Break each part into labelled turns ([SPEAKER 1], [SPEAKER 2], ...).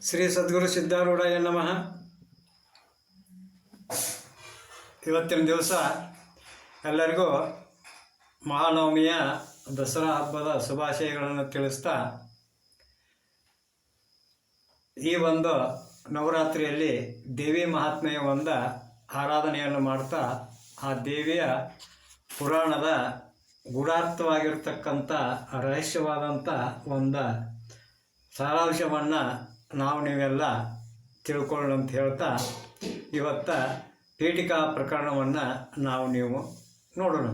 [SPEAKER 1] ಶ್ರೀ ಸದ್ಗುರು ಸಿದ್ಧಾರೂಢಯ್ಯ ನಮಃ. ಇವತ್ತಿನ ದಿವಸ ಎಲ್ಲರಿಗೂ ಮಹಾನವಮಿಯ ದಸರಾ ಹಬ್ಬದ ಶುಭಾಶಯಗಳನ್ನು ತಿಳಿಸ್ತಾ ಈ ಒಂದು ನವರಾತ್ರಿಯಲ್ಲಿ ದೇವಿ ಮಹಾತ್ಮೆಯ ಒಂದು ಆರಾಧನೆಯನ್ನು ಮಾಡ್ತಾ ಆ ದೇವಿಯ ಪುರಾಣದ ಗೂಢಾರ್ಥವಾಗಿರ್ತಕ್ಕಂಥ ರಹಸ್ಯವಾದಂಥ ಒಂದು ಸಾರಾಂಶವನ್ನು ನಾವು ನೀವೆಲ್ಲ ತಿಳ್ಕೊಳ್ಳೋಣ ಅಂತ ಹೇಳ್ತಾ ಇವತ್ತ ಪೀಠಿಕಾ ಪ್ರಕರಣವನ್ನು ನಾವು ನೀವು ನೋಡೋಣ.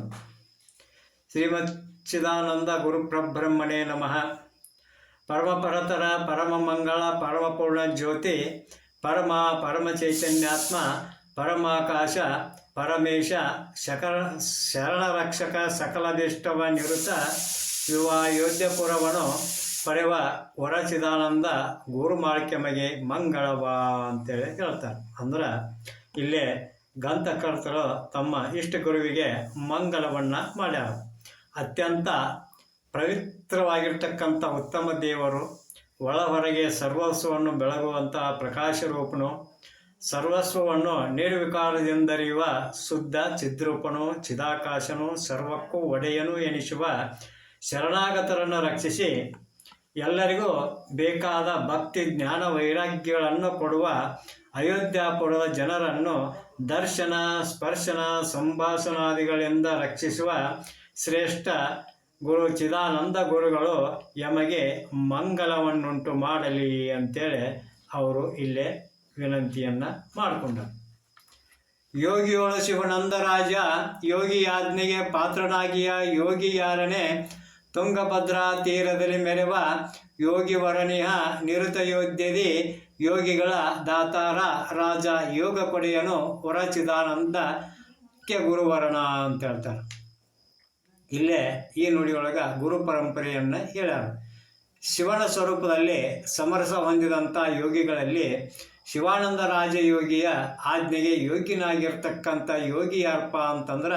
[SPEAKER 1] ಶ್ರೀಮತ್ ಚಿದಾನಂದ ಗುರುಪ್ರಬ್ರಹ್ಮಣೇ ನಮಃ. ಪರಮಪರತರ ಪರಮ ಮಂಗಳ ಪರಮಪೂರ್ಣ ಜ್ಯೋತಿ ಪರಮ ಪರಮ ಚೈತನ್ಯಾತ್ಮ ಪರಮಾಕಾಶ ಪರಮೇಶ ಶಕರ ಶರಣರಕ್ಷಕ ಸಕಲದಿಷ್ಟವ ನಿವೃತ್ತ ಯುವ ಯೋಧ್ಯಪುರವನು ಪಡೆವ ವರಚಿದಾನಂದ ಗುರುಮಾಳ್ಕೆಮಗೆ ಮಂಗಳವ ಅಂತೇಳಿ ಹೇಳ್ತಾರೆ. ಅಂದ್ರೆ ಇಲ್ಲೇ ಗಂತಕರ್ತರು ತಮ್ಮ ಇಷ್ಟ ಗುರುವಿಗೆ ಮಂಗಲವನ್ನು ಮಾಡ್ಯಾರ. ಅತ್ಯಂತ ಪವಿತ್ರವಾಗಿರ್ತಕ್ಕಂಥ ಉತ್ತಮ ದೇವರು ಒಳ ಹೊರಗೆ ಸರ್ವಸ್ವವನ್ನು ಬೆಳಗುವಂತಹ ಪ್ರಕಾಶ ರೂಪನು ಸರ್ವಸ್ವವನ್ನು ನಿರ್ವಿಕಾರದಿಂದರಿಯುವ ಶುದ್ಧ ಚಿದ್ರೂಪನು, ಚಿದಾಕಾಶನು, ಸರ್ವಕ್ಕೂ ಒಡೆಯನು ಎನಿಸುವ ಶರಣಾಗತರನ್ನು ರಕ್ಷಿಸಿ ಎಲ್ಲರಿಗೂ ಬೇಕಾದ ಭಕ್ತಿ, ಜ್ಞಾನ, ವೈರಾಗ್ಯಗಳನ್ನು ಕೊಡುವ ಅಯೋಧ್ಯಾಪುರದ ಜನರನ್ನು ದರ್ಶನ, ಸ್ಪರ್ಶನ, ಸಂಭಾಷಣಾದಿಗಳಿಂದ ರಕ್ಷಿಸುವ ಶ್ರೇಷ್ಠ ಗುರು ಚಿದಾನಂದ ಗುರುಗಳು ಯಮಗೆ ಮಂಗಲವನ್ನುಂಟು ಮಾಡಲಿ ಅಂತೇಳಿ ಅವರು ಇಲ್ಲೇ ವಿನಂತಿಯನ್ನು ಮಾಡಿಕೊಂಡರು. ಯೋಗಿಯೋಳು ಶಿವನಂದರಾಜ ಯೋಗಿ ಆಜ್ಞೆಗೆ ಪಾತ್ರನಾಗಿಯ ಯೋಗಿ ಯಾರನೇ ತುಂಗಭದ್ರಾ ತೀರದಲ್ಲಿ ಮೆರೆವ ಯೋಗಿ ವರನಿಹ ನಿರುತ ಯೋಧ್ಯದಿ ಯೋಗಿಗಳ ದಾತಾರ ರಾಜ ಯೋಗ ಕೊಡೆಯನು ಹೊರಚಿದಾನಂದಕ್ಕೆ ಗುರುವರಣ ಅಂತ ಹೇಳ್ತಾರೆ. ಇಲ್ಲೇ ಈ ನುಡಿಯೊಳಗೆ ಗುರು ಪರಂಪರೆಯನ್ನು ಹೇಳ್ಯಾರ. ಶಿವನ ಸ್ವರೂಪದಲ್ಲಿ ಸಮರಸ ಹೊಂದಿದಂಥ ಯೋಗಿಗಳಲ್ಲಿ ಶಿವಾನಂದ ರಾಜಯೋಗಿಯ ಆಜ್ಞೆಗೆ ಯೋಗ್ಯನಾಗಿರ್ತಕ್ಕಂಥ ಯೋಗಿ ಯಾರಪ್ಪ ಅಂತಂದ್ರೆ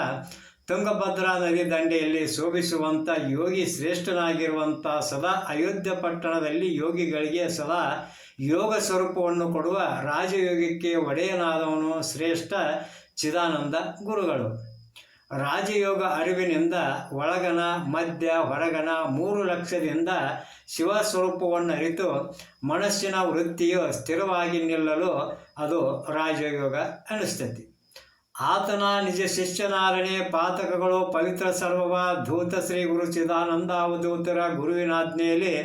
[SPEAKER 1] ತುಂಗಭದ್ರಾ ನದಿ ದಂಡೆಯಲ್ಲಿ ಶೋಭಿಸುವಂಥ ಯೋಗಿ ಶ್ರೇಷ್ಠನಾಗಿರುವಂಥ ಸದಾ ಅಯೋಧ್ಯ ಪಟ್ಟಣದಲ್ಲಿ ಯೋಗಿಗಳಿಗೆ ಸದಾ ಯೋಗ ಸ್ವರೂಪವನ್ನು ಕೊಡುವ ರಾಜಯೋಗಕ್ಕೆ ಒಡೆಯನಾದವನು ಶ್ರೇಷ್ಠ ಚಿದಾನಂದ ಗುರುಗಳು. ರಾಜಯೋಗ ಅರಿವಿನಿಂದ ಒಳಗನ, ಮಧ್ಯ, ಹೊರಗನ ಮೂರು ಲಕ್ಷದಿಂದ ಶಿವ ಸ್ವರೂಪವನ್ನು ಅರಿತು ಮನಸ್ಸಿನ ವೃತ್ತಿಯು ಸ್ಥಿರವಾಗಿ ನಿಲ್ಲಲು ಅದು ರಾಜಯೋಗ ಅನಿಸ್ತತಿ. ಆತನ ನಿಜ ಶಿಷ್ಯನಾರಣೆ ಪಾತಕಗಳು ಪವಿತ್ರ ಸರ್ವವ ಧೂತ ಶ್ರೀ ಗುರು ಚಿದಾನಂದ ಅವಧೂತರ ಗುರುವಿನಾಜ್ಞೆಯಲ್ಲಿ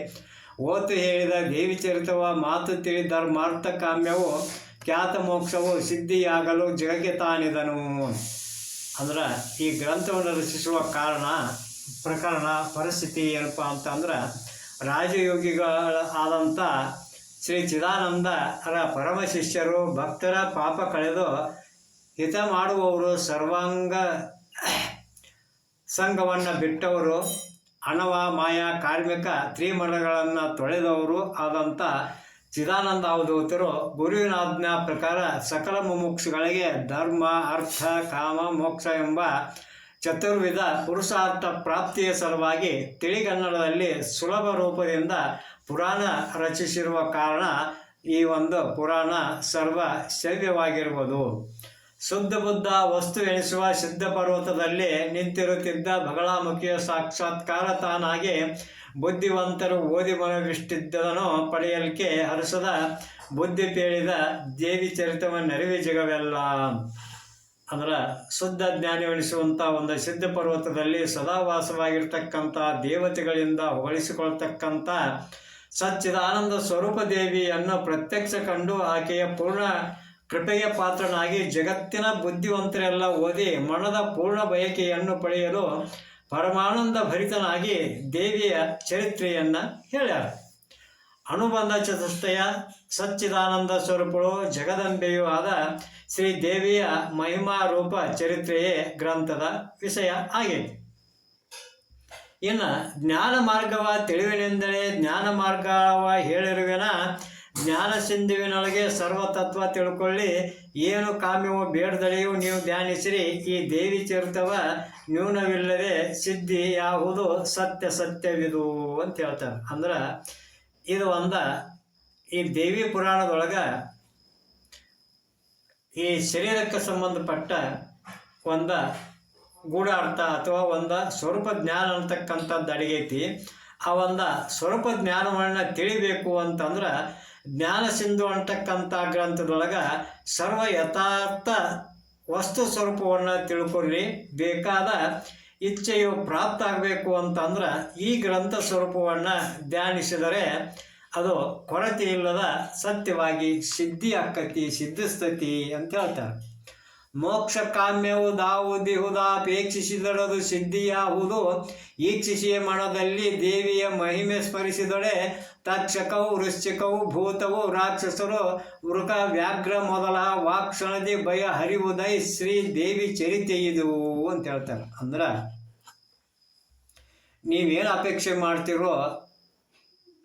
[SPEAKER 1] ಓತು ಹೇಳಿದ ದೇವಿ ಚರಿತವ ಮಾತು ತಿಳಿ ಧರ್ಮಾರ್ಥ ಕಾಮ್ಯವು ಖ್ಯಾತ ಮೋಕ್ಷವು ಸಿದ್ಧಿಯಾಗಲು ಜಗಕ್ಕೆ ತಾನಿದನು. ಅಂದ್ರೆ ಈ ಗ್ರಂಥವನ್ನು ರಚಿಸುವ ಕಾರಣ, ಪ್ರಕರಣ, ಪರಿಸ್ಥಿತಿ ಏನಪ್ಪ ಅಂತಂದ್ರೆ ರಾಜಯೋಗಿಗಳ ಆದಂಥ ಶ್ರೀ ಚಿದಾನಂದರ ಪರಮ ಶಿಷ್ಯರು ಭಕ್ತರ ಪಾಪ ಕಳೆದು ಹಿತ ಮಾಡುವವರು ಸರ್ವಾಂಗ ಸಂಘವನ್ನು ಬಿಟ್ಟವರು, ಅಣವ ಮಾಯಾ ಕಾರ್ಮಿಕ ತ್ರಿಮಠಗಳನ್ನು ತೊಳೆದವರು ಆದಂಥ ಚಿದಾನಂದ ಅವಧೂತರು ಗುರುವಿನ ಆಜ್ಞಾ ಪ್ರಕಾರ ಸಕಲ ಮುಮುಕ್ಷುಗಳಿಗೆ ಧರ್ಮ, ಅರ್ಥ, ಕಾಮ, ಮೋಕ್ಷ ಎಂಬ ಚತುರ್ವಿಧ ಪುರುಷಾರ್ಥ ಪ್ರಾಪ್ತಿಯ ಸಲುವಾಗಿ ತಿಳಿಗನ್ನಡದಲ್ಲಿ ಸುಲಭ ರೂಪದಿಂದ ಪುರಾಣ ರಚಿಸಿರುವ ಕಾರಣ ಈ ಒಂದು ಪುರಾಣ ಸರ್ವ ಶ್ರವ್ಯವಾಗಿರುವುದು ಶುದ್ಧ ಬುದ್ಧ ವಸ್ತು ಎಣಿಸುವ ಸಿದ್ಧ ಪರ್ವತದಲ್ಲಿ ನಿಂತಿರುತ್ತಿದ್ದ ಬಗಳಾಮುಖಿಯ ಸಾಕ್ಷಾತ್ಕಾರ ತಾನಾಗಿ ಬುದ್ಧಿವಂತರು ಓದಿ ಮನವಿಷ್ಟಿದ್ದದನ್ನು ಪಡೆಯಲಿಕ್ಕೆ ಹರಸದ ಬುದ್ಧಿ ಪೇಳಿದ ದೇವಿ ಚರಿತವನ್ನರಿವಿ ಜಗವೆಲ್ಲ. ಅಂದ್ರೆ ಶುದ್ಧ ಜ್ಞಾನವೆನಿಸುವಂಥ ಒಂದು ಸಿದ್ಧ ಪರ್ವತದಲ್ಲಿ ಸದಾ ವಾಸವಾಗಿರ್ತಕ್ಕಂಥ ದೇವತೆಗಳಿಂದ ಹೊಗಳಿಸಿಕೊಳ್ತಕ್ಕಂಥ ಸಚ್ಚಿದಾನಂದ ಸ್ವರೂಪ ದೇವಿಯನ್ನು ಪ್ರತ್ಯಕ್ಷ ಕಂಡು ಆಕೆಯ ಪೂರ್ಣ ಕೃಪೆಯ ಪಾತ್ರನಾಗಿ ಜಗತ್ತಿನ ಬುದ್ಧಿವಂತರೆಲ್ಲ ಓದಿ ಮನದ ಪೂರ್ಣ ಬಯಕೆಯನ್ನು ಪಡೆಯಲು ಪರಮಾನಂದ ಭರಿತನಾಗಿ ದೇವಿಯ ಚರಿತ್ರೆಯನ್ನು ಹೇಳ್ಯಾರ. ಅನುಬಂಧ ಚತುಷ್ಟಯ, ಸಚ್ಚಿದಾನಂದ ಸ್ವರೂಪಳು, ಜಗದಂಬೆಯೂ ಆದ ಶ್ರೀ ದೇವಿಯ ಮಹಿಮಾ ರೂಪ ಚರಿತ್ರೆಯೇ ಗ್ರಂಥದ ವಿಷಯ ಆಗಿದೆ ಇನ್ನು ಜ್ಞಾನ ಮಾರ್ಗವ ತಿಳಿವಿನೆಂದರೆ ಜ್ಞಾನ ಮಾರ್ಗವ ಹೇಳಿರುವೆನ ಜ್ಞಾನ ಸಿಂಧುವಿನೊಳಗೆ ಸರ್ವತತ್ವ ತಿಳ್ಕೊಳ್ಳಿ. ಏನು ಕಾಮ್ಯವು ಬೇಡದಳೆಯೂ ನೀವು ಧ್ಯಾನಿಸಿರಿ. ಈ ದೇವಿ ಚರಿತವ ನ್ಯೂನವಿಲ್ಲದೆ ಸಿದ್ಧಿ ಯಾವುದು ಸತ್ಯ ಸತ್ಯವಿದು ಅಂತ ಹೇಳ್ತಾರೆ ಅಂದ್ರೆ ಇದು ಒಂದ. ಈ ದೇವಿ ಪುರಾಣದೊಳಗೆ ಈ ಶರೀರಕ್ಕೆ ಸಂಬಂಧಪಟ್ಟ ಒಂದ ಗೂಢಾರ್ಥ ಅಥವಾ ಒಂದ ಸ್ವರೂಪ ಜ್ಞಾನ ಅಂತಕ್ಕಂಥದ್ದು ಅಡಿಗೈತಿ. ಆ ಒಂದ ಸ್ವರೂಪ ಜ್ಞಾನವನ್ನು ತಿಳಿಬೇಕು ಅಂತಂದ್ರೆ ಜ್ಞಾನ ಸಿಂಧು ಅಂತಕ್ಕಂಥ ಗ್ರಂಥದೊಳಗೆ ಸರ್ವ ಯಥಾರ್ಥ ವಸ್ತು ಸ್ವರೂಪವನ್ನು ತಿಳ್ಕೊಳ್ಳಿ ಬೇಕಾದ ಇಚ್ಛೆಯು ಪ್ರಾಪ್ತ ಆಗಬೇಕು ಅಂತಂದ್ರೆ ಈ ಗ್ರಂಥ ಸ್ವರೂಪವನ್ನು ಧ್ಯಾನಿಸಿದರೆ ಅದು ಕೊರತೆ ಇಲ್ಲದ ಸತ್ಯವಾಗಿ ಸಿದ್ಧಿ ಆಕ್ಕತಿ ಸಿದ್ಧಿಸ್ತತಿ ಅಂತ ಹೇಳ್ತಾರೆ. ಮೋಕ್ಷ ಕಾಮ್ಯವು ದಾವುದಿಹುದಾಪೇಕ್ಷಿಸಿದಳದು ಸಿದ್ಧಿಯಾವುದು ಈಕ್ಷಿಸಿಯ ಮನದಲ್ಲಿ ದೇವಿಯ ಮಹಿಮೆ ಸ್ಮರಿಸಿದೊಡೆ ತಕ್ಷಕವು ವೃಶ್ಚಿಕವು ಭೂತವು, ರಾಕ್ಷಸರು ವೃಕ ವ್ಯಾಘ್ರ ಮೊದಲ ವಾಕ್ಷಣದಿ ಭಯ ಹರಿವುದೈ ಶ್ರೀ ದೇವಿ ಚರಿತೆ ಇದು ಅಂತ ಹೇಳ್ತಾರೆ. ಅಂದ್ರೆ ನೀವೇನು ಅಪೇಕ್ಷೆ ಮಾಡ್ತೀರೋ,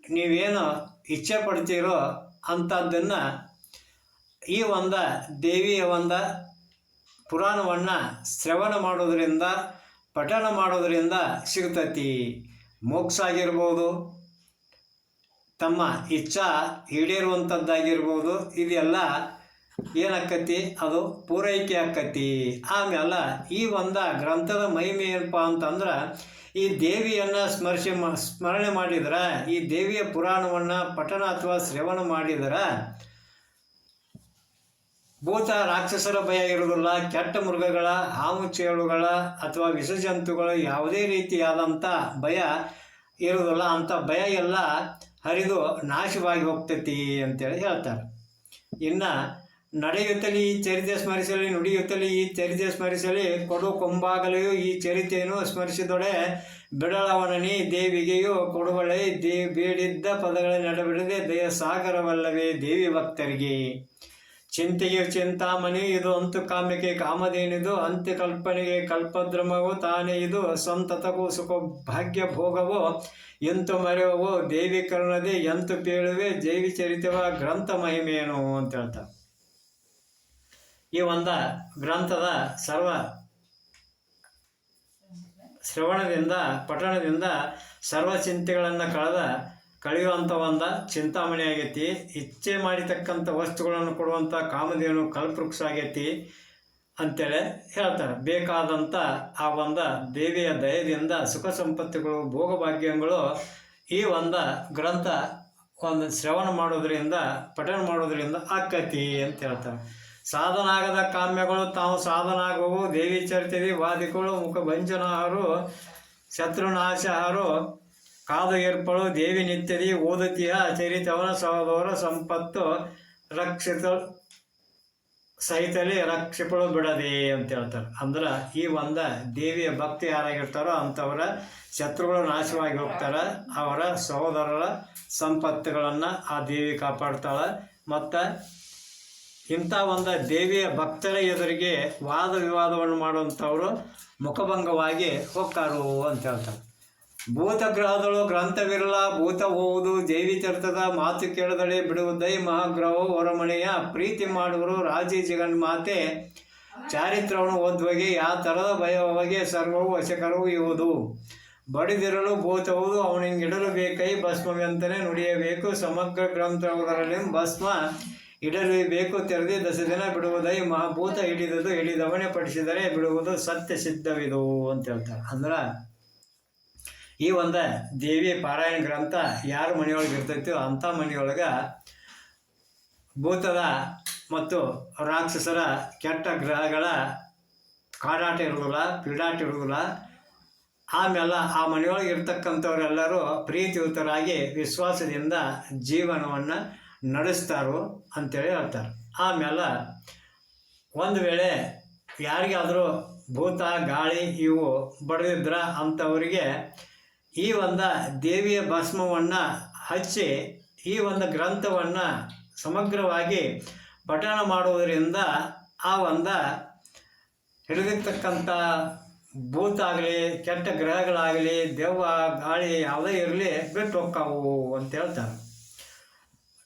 [SPEAKER 1] ನೀವೇನು ಇಚ್ಛೆ ಪಡ್ತೀರೋ ಅಂಥದ್ದನ್ನು ಈ ಒಂದ ದೇವಿಯ ಒಂದ ಪುರಾಣವನ್ನು ಶ್ರವಣ ಮಾಡೋದರಿಂದ, ಪಠಣ ಮಾಡೋದರಿಂದ ಸಿಗ್ತತಿ. ಮೋಕ್ಷ ಆಗಿರ್ಬೋದು ತಮ್ಮ ಇಚ್ಛಾ ಈಡೇರುವಂಥದ್ದಾಗಿರ್ಬೋದು ಇದೆಲ್ಲ ಏನಕ್ಕತಿ? ಅದು ಪೂರೈಕೆ ಆಕತಿ ಆಮೇಲೆ ಈ ಒಂದ ಗ್ರಂಥದ ಮಹಿಮೆ ಏನಪ್ಪ ಅಂತಂದ್ರೆ, ಈ ದೇವಿಯನ್ನು ಸ್ಮರಿಸಿ ಮ, ಸ್ಮರಣೆ ಮಾಡಿದ್ರೆ, ಈ ದೇವಿಯ ಪುರಾಣವನ್ನು ಪಠಣ ಅಥವಾ ಶ್ರವಣ ಮಾಡಿದ್ರೆ, ಭೂತ ರಾಕ್ಷಸರ ಭಯ ಇರುವುದಿಲ್ಲ, ಕೆಟ್ಟ ಮೃಗಗಳ, ಹಾವು ಚೇಳುಗಳ ಅಥವಾ ವಿಷಜಂತುಗಳ ಯಾವುದೇ ರೀತಿಯಾದಂಥ ಭಯ ಇರುವುದಿಲ್ಲ. ಅಂಥ ಭಯ ಎಲ್ಲ ಹರಿದು ನಾಶವಾಗಿ ಹೋಗ್ತೈತಿ ಅಂತೇಳಿ ಹೇಳ್ತಾರೆ. ಇನ್ನು ನಡೆಯುತ್ತಲೇ ಈ ಚರಿತ್ರೆ ಸ್ಮರಿಸಲಿ, ನುಡಿಯುತ್ತಲೇ ಈ ಚರಿತ್ರೆ ಸ್ಮರಿಸಲಿ, ಕೊಡು ಕೊಂಬಾಗಲೆಯೂ ಈ ಚರಿತ್ರೆಯನ್ನು ಸ್ಮರಿಸಿದೊಡೆ ಬಿಡಲವನನಿ ದೇವಿಗೆಯೂ ಕೊಡುವಳೆ ದೇ, ಬೇಡಿದ್ದ ಪದಗಳ ನಡಬಿಡದೆ ದಯ ಸಾಗರವಲ್ಲವೇ ದೇವಿ ಭಕ್ತರಿಗೆ. ಚಿಂತೆಗೆ ಚಿಂತಾಮಣಿ ಇದು ಅಂತು ಕಾಮದೇನಿದು ಅಂತ್ಯ ಕಲ್ಪನೆಗೆ ಕಲ್ಪದ್ರಮವು ತಾನೇ ಇದು, ಸಂತತಗೂ ಸುಖ ಭಾಗ್ಯ ಭೋಗವೋ ಎಂತು ಮರೆಯವೋ ದೇವಿ ಕರುಣದೆ ಎಂತು ಪೇಳುವೆ ಜೈವಿ ಚರಿತವ ಗ್ರಂಥ ಮಹಿಮೆಯೇನು ಅಂತ ಹೇಳ್ತಾರೆ ಈ ಒಂದ ಗ್ರಂಥದ ಸರ್ವ ಶ್ರವಣದಿಂದ, ಪಠಣದಿಂದ ಸರ್ವ ಚಿಂತೆಗಳನ್ನು ಕಳೆದ ಕಳೆಯುವಂಥ ಒಂದು ಚಿಂತಾಮಣಿ ಆಗೈತಿ ಇಚ್ಛೆ ಮಾಡಿತಕ್ಕಂಥ ವಸ್ತುಗಳನ್ನು ಕೊಡುವಂಥ ಕಾಮಧೇನು ಕಲ್ಪವೃಕ್ಷ ಆಗೈತಿ ಅಂತೇಳಿ ಹೇಳ್ತಾರೆ. ಬೇಕಾದಂಥ ಆ ಒಂದು ದೇವಿಯ ದಯದಿಂದ ಸುಖ ಸಂಪತ್ತುಗಳು ಭೋಗಭಾಗ್ಯಗಳು ಈ ಒಂದು ಗ್ರಂಥ ಒಂದು ಶ್ರವಣ ಮಾಡೋದ್ರಿಂದ, ಪಠಣ ಮಾಡೋದ್ರಿಂದ ಆಕತಿ ಅಂತ ಹೇಳ್ತಾರೆ. ಸಾಧನಾಗದ ಕಾಮ್ಯಗಳು ತಾವು ಸಾಧನಾಗುವು ದೇವಿ ಚರಿತ್ರೆ ವಾದಿಗಳು ಮುಖ ಭಂಜನಹಾರು ಶತ್ರುನಾಶಹಾರು ಕಾದು ಏರ್ಪಳು ದೇವಿ ನಿತ್ಯದಿ ಓದತಿಯ ಚರಿತವನ ಸಹೋದರ ಸಂಪತ್ತು ರಕ್ಷಿತ ಸಹಿತಲಿ ರಕ್ಷಿಪಳು ಬಿಡದೆ ಅಂತ ಹೇಳ್ತಾರೆ. ಅಂದ್ರೆ ಈ ಒಂದು ದೇವಿಯ ಭಕ್ತಿ ಯಾರಾಗಿರ್ತಾರೋ ಅಂಥವರ ಶತ್ರುಗಳು ನಾಶವಾಗಿ ಹೋಗ್ತಾರೆ, ಅವರ ಸಹೋದರರ ಸಂಪತ್ತುಗಳನ್ನು ಆ ದೇವಿ ಕಾಪಾಡ್ತಾಳೆ. ಮತ್ತು ಇಂಥ ಒಂದು ದೇವಿಯ ಭಕ್ತರ ಎದುರಿಗೆ ವಾದ ವಿವಾದವನ್ನು ಮಾಡುವಂಥವರು ಮುಖಭಂಗವಾಗಿ ಹೋಗ್ತಾರು ಅಂತ ಹೇಳ್ತಾರೆ. ಭೂತ ಗ್ರಹದಳು ಗ್ರಂಥವಿರಲ ಭೂತ ಹೋಗುವುದು ದೇವಿ ತೀರ್ಥದ ಮಾತು ಕೇಳದಳೆ ಬಿಡುವುದೈ ಮಹಾಗ್ರಹವು ಹೊರಮಣೆಯ ಪ್ರೀತಿ ಮಾಡುವರು. ರಾಜಿ ಜಗನ್ಮಾತೆ ಚಾರಿತ್ರವನ್ನು ಓದುವಗೆ ಯಾವ ಥರದ ಭಯವಾಗಿ ಸರ್ವವು ವಶಕರವು ಇವುದು ಬಡಿದಿರಲು ಭೂತವುದು ಅವನಿಗಿಡಲು ಬೇಕೈ ಭಸ್ಮವೆಂತಲೇ ನುಡಿಯಬೇಕು. ಸಮಗ್ರ ಗ್ರಂಥಗಳಲ್ಲಿ ಭಸ್ಮ ಇಡಲೇಬೇಕು ತೆರೆದಿ ದಶ ದಿನ ಬಿಡುವುದೈ ಮಹಾಭೂತ ಹಿಡಿದದು ಹಿಡಿದವನೇ ಪಡಿಸಿದರೆ ಬಿಡುವುದು ಸತ್ಯ ಸಿದ್ಧವಿದು ಅಂತ ಹೇಳ್ತಾರೆ. ಅಂದ್ರೆ ಈ ಒಂದು ದೇವಿ ಪಾರಾಯಣ ಗ್ರಂಥ ಯಾರ ಮನೆಯೊಳಗೆ ಇರ್ತೈತೋ ಅಂಥ ಮನೆಯೊಳಗೆ ಭೂತದ ಮತ್ತು ರಾಕ್ಷಸರ ಕೆಟ್ಟ ಗ್ರಹಗಳ ಕಾಡಾಟ ಇರುವುದಿಲ್ಲ, ಪೀಡಾಟ ಇರುವುದಿಲ್ಲ. ಆಮೇಲೆ ಆ ಮನೆಯೊಳಗೆ ಇರ್ತಕ್ಕಂಥವರೆಲ್ಲರೂ ಪ್ರೀತಿಯುತರಾಗಿ ವಿಶ್ವಾಸದಿಂದ ಜೀವನವನ್ನು ನಡೆಸ್ತಾರು ಅಂತೇಳಿ ಹೇಳ್ತಾರೆ. ಆಮೇಲೆ ಒಂದು ವೇಳೆ ಯಾರಿಗಾದರೂ ಭೂತ, ಗಾಳಿ ಇವು ಬಡದಿದ್ರೆ ಅಂಥವರಿಗೆ ಈ ಒಂದು ದೇವಿಯ ಭಸ್ಮವನ್ನು ಹಚ್ಚಿ ಈ ಒಂದು ಗ್ರಂಥವನ್ನು ಸಮಗ್ರವಾಗಿ ಪಠಣ ಮಾಡುವುದರಿಂದ ಆ ಒಂದು ಹಿಡಿದಿರ್ತಕ್ಕಂಥ ಭೂತ ಆಗಲಿ, ಕೆಟ್ಟ ಗ್ರಹಗಳಾಗಲಿ, ದೆವ್ವ ಗಾಳಿ ಯಾವುದೇ ಇರಲಿ ಬಿಟ್ಟು ಹೋಗ್ತಾವು ಅಂತ ಹೇಳ್ತಾರೆ.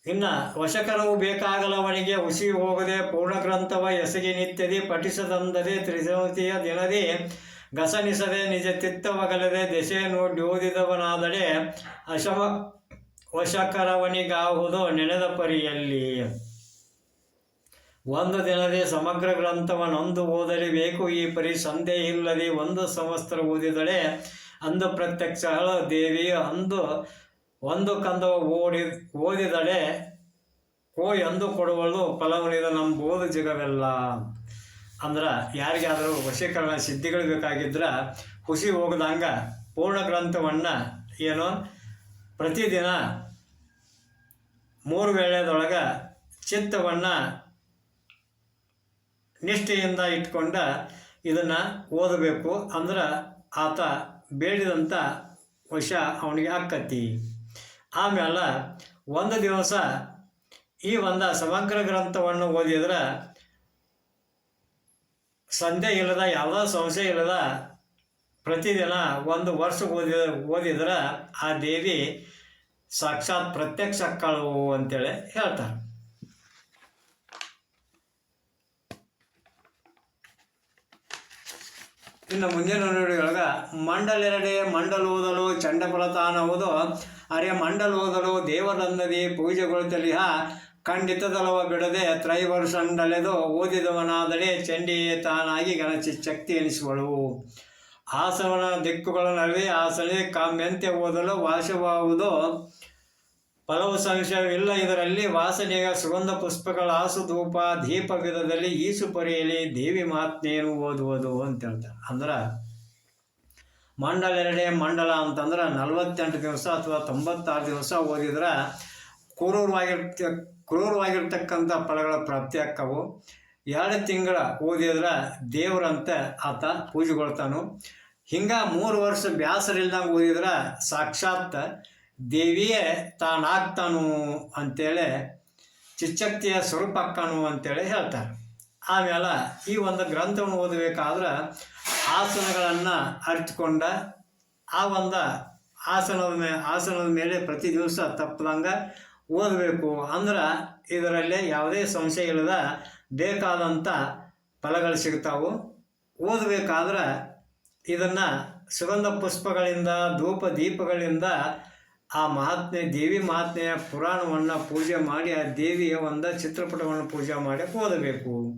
[SPEAKER 1] ಇನ್ನು ವಶಕರವು ಬೇಕಾಗಲವನಿಗೆ ಹುಸಿ ಹೋಗದೆ ಪೂರ್ಣ ಗ್ರಂಥವ ಎಸಗಿ ನಿತ್ಯದಿ ಪಠಿಸದಂದದೆ ತ್ರಿಸವತಿಯ ದಿನದಿ ಗಸನಿಸದೆ ನಿಜ ತಿತ್ತವಗಲದೆ ದೆಸೆಯನ್ನು ಓದಿದವನಾದಡೆ ಅಶಮ ವಶಕರವನಿಗಾಹುದು ನೆನೆದ ಪರಿಯಲ್ಲಿ. ಒಂದು ದಿನದೇ ಸಮಗ್ರ ಗ್ರಂಥವನ್ನೊಂದು ಓದಲಿ ಬೇಕು ಈ ಪರಿ ಸಂದೇಹ ಇಲ್ಲದೆ ಒಂದು ಸಂವತ್ಸರ ಓದಿದಳೆ. ಅಂದು ಪ್ರತ್ಯಕ್ಷ ದೇವಿ ಅಂದು ಒಂದು ಕಂದ ಓಡಿ, ಓದಿದಳೆ. ಕೋ ಎಂದು ಕೊಡುವಳು ಫಲವನಿದ ನಂಬುವುದು ಜಗವೆಲ್ಲ. ಅಂದ್ರೆ ಯಾರಿಗಾದರೂ ವಶೀಕರಣ ಸಿದ್ಧಿಗಳು ಬೇಕಾಗಿದ್ರೆ ಖುಷಿ ಹೋಗದಂಗ ಪೂರ್ಣ ಗ್ರಂಥವನ್ನು ಏನು ಪ್ರತಿದಿನ ಮೂರು ವೇಳೆದೊಳಗೆ ಚಿತ್ತವನ್ನು ನಿಷ್ಠೆಯಿಂದ ಇಟ್ಕೊಂಡ ಇದನ್ನು ಓದಬೇಕು ಅಂದ್ರೆ ಆತ ಬೇಡಿದಂಥ ವಶ ಅವನಿಗೆ ಆಕತಿ. ಆಮೇಲೆ ಒಂದು ದಿವಸ ಈ ಒಂದು ಸಮಗ್ರ ಗ್ರಂಥವನ್ನು ಓದಿದ್ರೆ ಸಂದೇಹ ಇಲ್ಲದ ಯಾವುದೋ ಸಂಶಯ ಇಲ್ಲದ, ಪ್ರತಿದಿನ ಒಂದು ವರ್ಷ ಓದಿ, ಓದಿದ್ರೆ ಆ ದೇವಿ ಸಾಕ್ಷಾತ್ ಪ್ರತ್ಯಕ್ಷ ಕಳು ಅಂತೇಳಿ ಹೇಳ್ತಾರೆ. ಇನ್ನು ಮುಂದಿನ ನುಡಿಯೊಳಗ ಮಂಡಲೆರಡೆ ಮಂಡಲ ಓದಲು ಚಂಡಫಲತಾನವುದು ಅರೆ ಮಂಡಲ ಓದಲು ದೇವರಂದದಿ ಪೂಜೆಗೊಳ್ತಲಿಹ ಖಂಡಿತದಲವ ಬಿಡದೆ ತ್ರೈವರ್ಷಂಡಲೆದು ಓದಿದವನಾದರೆ ಚಂಡಿಯೇ ತಾನಾಗಿ ಗಣಚಿ ಶಕ್ತಿ ಎನಿಸುವಳು. ಆಸವನ ದಿಕ್ಕುಗಳ ನಡುವೆ ಆಸನೆ ಕಾಮ್ಯಂತೆ ಓದಲು ವಾಸವಾಗುವುದು ಫಲವು ಸಂಶಯವಿಲ್ಲ ಇದರಲ್ಲಿ. ವಾಸನೆಯ ಸುಗಂಧ ಪುಷ್ಪಗಳ ಆಸು ಧೂಪ ದೀಪ ವಿಧದಲ್ಲಿ ಈಸು ಪರಿಯಲಿ ದೇವಿ ಮಹಾತ್ಮೆಯನ್ನು ಓದುವುದು ಅಂತ ಹೇಳ್ತಾರೆ. ಅಂದ್ರೆ ಎರಡೇ ಮಂಡಲ ಅಂತಂದ್ರೆ ನಲವತ್ತೆಂಟು ದಿವಸ ಅಥವಾ ತೊಂಬತ್ತಾರು ದಿವಸ ಓದಿದ್ರೆ ಕ್ರೂರವಾಗಿರ್ತ ಕ್ರೂರವಾಗಿರ್ತಕ್ಕಂಥ ಫಲಗಳ ಪ್ರಾಪ್ತಿ ಆಕ್ಕವು ಎರಡು ತಿಂಗಳ ಓದಿದ್ರೆ ದೇವರಂತ ಆತ ಪೂಜೆಗೊಳ್ತಾನು ಹಿಂಗೆ ಮೂರು ವರ್ಷ ಬ್ಯಾಸರಿಲ್ದಂಗೆ ಓದಿದ್ರೆ ಸಾಕ್ಷಾತ್ ದೇವಿಯೇ ತಾನಾಗ್ತಾನು ಅಂತೇಳಿ, ಚಿಚ್ಚಕ್ತಿಯ ಸ್ವರೂಪ ಅಕ್ಕನು ಅಂತೇಳಿ ಹೇಳ್ತಾರೆ. ಆಮೇಲೆ ಈ ಒಂದು ಗ್ರಂಥವನ್ನು ಓದಬೇಕಾದ್ರೆ ಆಸನಗಳನ್ನು ಅರಿತುಕೊಂಡ ಆ ಒಂದು ಆಸನದ ಮೇ, ಆಸನದ ಮೇಲೆ ಪ್ರತಿ ದಿವಸ ತಪ್ಪದಂಗೆ ಓದಬೇಕು. ಅಂದ್ರೆ ಇದರಲ್ಲಿ ಯಾವುದೇ ಸಂಶಯ ಇಲ್ಲದ ಬೇಕಾದಂಥ ಫಲಗಳು ಸಿಗ್ತಾವು. ಓದಬೇಕಾದ್ರೆ ಇದನ್ನು ಸುಗಂಧ ಪುಷ್ಪಗಳಿಂದ, ಧೂಪ ದೀಪಗಳಿಂದ ಆ ಮಹಾತ್ಮೆ, ದೇವಿ ಮಹಾತ್ಮೆಯ ಪುರಾಣವನ್ನು ಪೂಜೆ ಮಾಡಿ, ಆ ದೇವಿಯ ಒಂದು ಚಿತ್ರಪಟವನ್ನು ಪೂಜೆ ಮಾಡಿ ಓದಬೇಕು.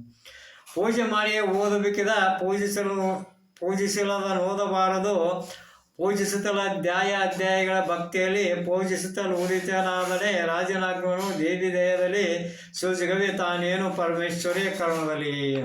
[SPEAKER 1] ಪೂಜೆ ಮಾಡಿ ಓದಬೇಕಿದ ಪೂಜಿಸಲು ಪೂಜಿಸಲದ ಓದಬಾರದು. ಪೂಜಿಸುತ್ತಲ ಅಧ್ಯಾಯ ಅಧ್ಯಾಯಗಳ ಭಕ್ತಿಯಲ್ಲಿ ಪೂಜಿಸುತ್ತಲು ಉದಿತನಾದರೆ ರಾಜನಾಗುವನು ದೇವಿ ದಯದಲ್ಲಿ ಸೂಚಕವೇ ತಾನೇನು ಪರಮೇಶ್ವರಿ ಕರ್ಮದಲ್ಲಿ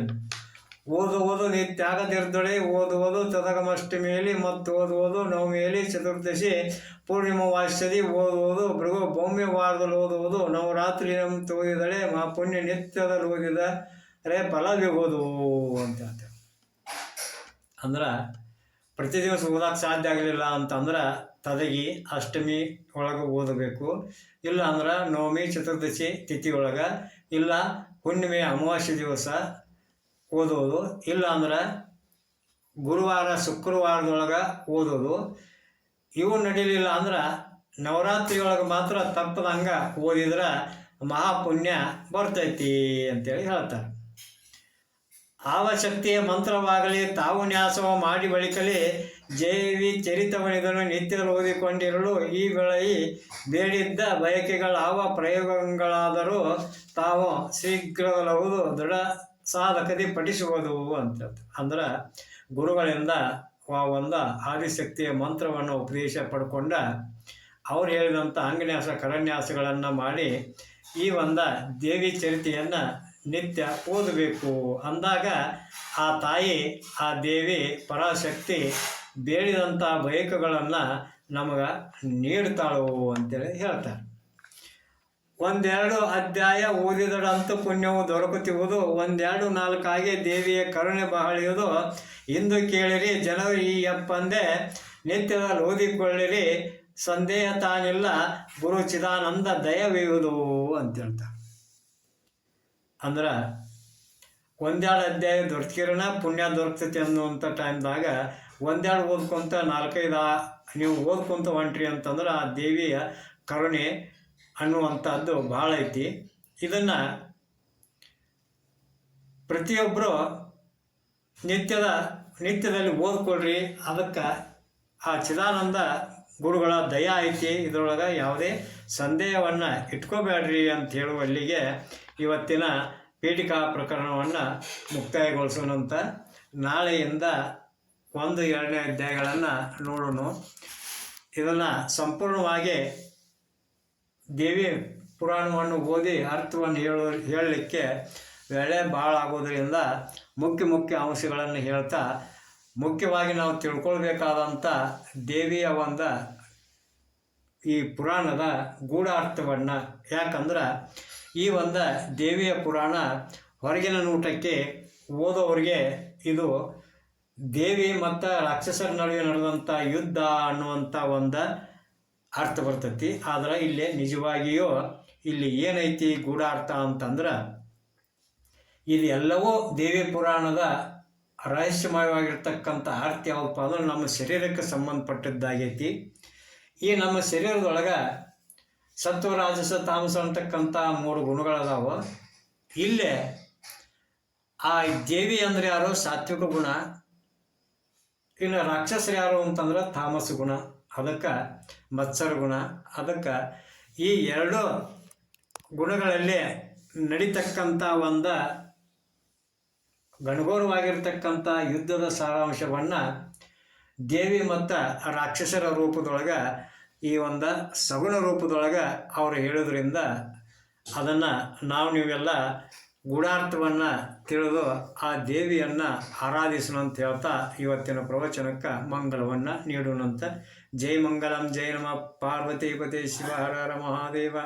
[SPEAKER 1] ಓದುವುದು ಓದು ಓದುವುದು ತದಗಮಷ್ಟಮಿಯಲ್ಲಿ ಮತ್ತು ಓದುವುದು ನವಮಿಯಲ್ಲಿ ಚತುರ್ದಶಿ. ಪೂರ್ಣಿಮ ಓದು ಓದುವುದು ಭೃಗು, ಭೌಮ್ಯ ವಾರದಲ್ಲಿ ಓದುವುದು ನವರಾತ್ರಿ ಓದಿದಳೆ ಮಾ ಪುಣ್ಯ ನಿತ್ಯದಲ್ಲಿ ಓದಿದರೆ ಬಿಗೋದು ಅಂತ ಅಂದ್ರೆ ಪ್ರತಿ ದಿವಸ ಓದಕ್ಕೆ ಸಾಧ್ಯ ಆಗಲಿಲ್ಲ ಅಂತಂದ್ರೆ ತದಗಿ ಅಷ್ಟಮಿ ಒಳಗೆ ಓದಬೇಕು. ಇಲ್ಲ ಅಂದ್ರೆ ನವಮಿ, ಚತುರ್ದಶಿ ತಿಥಿ ಒಳಗೆ, ಇಲ್ಲ ಹುಣ್ಣಿಮೆ, ಅಮಾವಾಸ್ಯೆ ದಿವಸ ಓದೋದು. ಇಲ್ಲ ಅಂದ್ರೆ ಗುರುವಾರ, ಶುಕ್ರವಾರದೊಳಗೆ ಓದೋದು. ಇವು ನಡೀಲಿಲ್ಲ ಅಂದ್ರೆ ನವರಾತ್ರಿ ಒಳಗೆ ಮಾತ್ರ ತಪ್ಪದಂಗೆ ಓದಿದ್ರೆ ಮಹಾಪುಣ್ಯ ಬರ್ತೈತಿ ಅಂತೇಳಿ ಹೇಳ್ತಾರೆ. ಆವಶಕ್ತಿಯ ಮಂತ್ರವಾಗಲಿ ತಾವು ನ್ಯಾಸವ ಮಾಡಿ ಬಳಿಕಲಿ ಜೈವಿ ಚರಿತವನಿದನು ನಿತ್ಯಲು ಓದಿಕೊಂಡಿರಲು ಈ ವೇಳೆ ಬೇಡಿದ್ದ ಬಯಕೆಗಳಾವ ಪ್ರಯೋಗಗಳಾದರೂ ತಾವು ಶೀಘ್ರವಲ್ಲವುದು ದೃಢ ಸಾಧಕದಿ ಪಠಿಸುವುದು ಅಂತ ಅಂದ್ರೆ ಗುರುಗಳಿಂದ ಒಂದು ಆದಿಶಕ್ತಿಯ ಮಂತ್ರವನ್ನು ಉಪದೇಶ ಪಡ್ಕೊಂಡ ಅವ್ರು ಹೇಳಿದಂಥ ಅಂಗನ್ಯಾಸ ಕರನ್ಯಾಸಗಳನ್ನು ಮಾಡಿ ಈ ಒಂದು ದೇವಿ ಚರಿತೆಯನ್ನು ನಿತ್ಯ ಓದಬೇಕು ಅಂದಾಗ ಆ ತಾಯಿ, ಆ ದೇವಿ ಪರಾಶಕ್ತಿ ಬೇಡಿದಂಥ ಬಯಕೆಗಳನ್ನು ನಮಗೆ ನೀಡ್ತಾಳು ಅಂತೇಳಿ ಹೇಳ್ತಾರೆ. ಒಂದೆರಡು ಅಧ್ಯಾಯ ಓದಿದಡಂತ ಪುಣ್ಯವು ದೊರಕುತ್ತಿರುವುದು, ಒಂದೆರಡು ನಾಲ್ಕಾಗಿ ದೇವಿಯ ಕರುಣೆ ಬಹಳಿಯುವುದು. ಇಂದು ಕೇಳಿರಿ, ಜನರು ಈ ಎಪ್ಪಂದೆ ನಿತ್ಯದಲ್ಲಿ ಓದಿಕೊಳ್ಳಿರಿ ಸಂದೇಹ ತಾನಿಲ್ಲ, ಗುರು ಚಿದಾನಂದ ದಯವೆಯುವುದು ಅಂತ ಹೇಳ್ತಾರೆ ಅಂದ್ರೆ ಒಂದೆರಡು ಅಧ್ಯಾಯ ದೊರಕಿರೋಣ ಪುಣ್ಯ ದೊರಕ್ತೈತಿ ಅನ್ನುವಂಥ ಟೈಮ್ದಾಗ ಒಂದೆರಡು ಓದ್ಕೊಂತ ನಾಲ್ಕೈದು ನೀವು ಓದ್ಕೊಂತ ಹೊಂಟ್ರಿ ಅಂತಂದ್ರೆ ಆ ದೇವಿಯ ಕರುಣೆ ಅನ್ನುವಂಥದ್ದು ಭಾಳ ಐತಿ. ಇದನ್ನು ಪ್ರತಿಯೊಬ್ಬರು ನಿತ್ಯದ ನಿತ್ಯದಲ್ಲಿ ಓದ್ಕೊಳ್ರಿ. ಅದಕ್ಕೆ ಆ ಚಿದಾನಂದ ಗುರುಗಳ ದಯ ಐತಿ. ಇದರೊಳಗೆ ಯಾವುದೇ ಸಂದೇಹವನ್ನು ಇಟ್ಕೋಬೇಡ್ರಿ ಅಂತ ಹೇಳುವಲ್ಲಿಗೆ ಇವತ್ತಿನ ಪೀಠಿಕಾ ಪ್ರಕರಣವನ್ನು ಮುಕ್ತಾಯಗೊಳಿಸೋಣಂತ ನಾಳೆಯಿಂದ ಒಂದು ಎರಡನೇ ಅಧ್ಯಾಯಗಳನ್ನು ನೋಡೋಣ. ಇದನ್ನು ಸಂಪೂರ್ಣವಾಗಿ ದೇವಿ ಪುರಾಣವನ್ನು ಓದಿ ಅರ್ಥವನ್ನು ಹೇಳೋ, ಹೇಳಲಿಕ್ಕೆ ವೇಳೆ ಭಾಳ ಆಗೋದರಿಂದ ಮುಖ್ಯ ಮುಖ್ಯ ಅಂಶಗಳನ್ನು ಹೇಳ್ತಾ ಮುಖ್ಯವಾಗಿ ನಾವು ತಿಳ್ಕೊಳ್ಬೇಕಾದಂಥ ದೇವಿಯ ಒಂದು ಈ ಪುರಾಣದ ಗೂಢಾರ್ಥವನ್ನು ಯಾಕಂದ್ರೆ ಈ ಒಂದು ದೇವಿಯ ಪುರಾಣ ಹೊರಗಿನ ನೋಟಕ್ಕೆ ಓದೋರಿಗೆ ಇದು ದೇವಿ ಮತ್ತು ರಾಕ್ಷಸರ ನಡುವೆ ನಡೆದಂಥ ಯುದ್ಧ ಅನ್ನುವಂಥ ಒಂದು ಅರ್ಥ ಬರ್ತೈತಿ. ಆದರೆ ಇಲ್ಲಿ ನಿಜವಾಗಿಯೂ ಇಲ್ಲಿ ಏನೈತಿ ಗೂಢಾರ್ಥ ಅಂತಂದ್ರೆ ಇಲ್ಲಿ ಎಲ್ಲವೂ ದೇವಿ ಪುರಾಣದ ರಹಸ್ಯಮಯವಾಗಿರ್ತಕ್ಕಂಥ ಅರ್ಥ ಯಾವಪ್ಪ ಅಂದ್ರೆ ನಮ್ಮ ಶರೀರಕ್ಕೆ ಸಂಬಂಧಪಟ್ಟಿದ್ದಾಗೈತಿ. ಈ ನಮ್ಮ ಶರೀರದೊಳಗೆ ಸತ್ವ ರಾಜಸ ತಾಮಸ ಅಂತಕ್ಕಂಥ ಮೂರು ಗುಣಗಳದಾವ. ಇಲ್ಲೇ ಆ ದೇವಿ ಅಂದ್ರೆ ಯಾರು? ಸಾತ್ವಿಕ ಗುಣ. ಇನ್ನು ರಾಕ್ಷಸರು ಯಾರು ಅಂತಂದ್ರೆ ತಾಮಸ ಗುಣ. ಅದಕ್ಕೆ ಮತ್ಸರ ಗುಣ. ಅದಕ್ಕೆ ಈ ಎರಡು ಗುಣಗಳಲ್ಲಿ ನಡೀತಕ್ಕಂಥ ಒಂದು ಗಣಗೋರವಾಗಿರ್ತಕ್ಕಂಥ ಯುದ್ಧದ ಸಾರಾಂಶವನ್ನು ದೇವಿ ಮತ್ತು ರಾಕ್ಷಸರ ರೂಪದೊಳಗೆ ಈ ಒಂದು ಸಗುಣ ರೂಪದೊಳಗೆ ಅವರು ಹೇಳೋದ್ರಿಂದ ಅದನ್ನು ನಾವು ನೀವೆಲ್ಲ ಗೂಢಾರ್ಥವನ್ನು ತಿಳಿದು ಆ ದೇವಿಯನ್ನು ಆರಾಧಿಸೋಣ ಅಂತ ಹೇಳ್ತಾ ಇವತ್ತಿನ ಪ್ರವಚನಕ್ಕೆ ಮಂಗಳವನ್ನು ನೀಡೋಣಂತ. ಜೈ ಮಂಗಲಂ, ಜೈ ನಮ. ಪಾರ್ವತೀಪತಿ ಶಿವ ಹರ ಮಹಾದೇವ.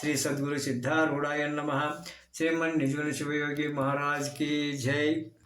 [SPEAKER 1] ಶ್ರೀ ಸದ್ಗುರು ಸಿದ್ಧಾರೂಢಾಯ ನಮಃ. ಶ್ರೀಮನ್ ನಿಜಗುಣ ಶಿವಯೋಗಿ ಮಹಾರಾಜ್ ಕಿ ಜೈ.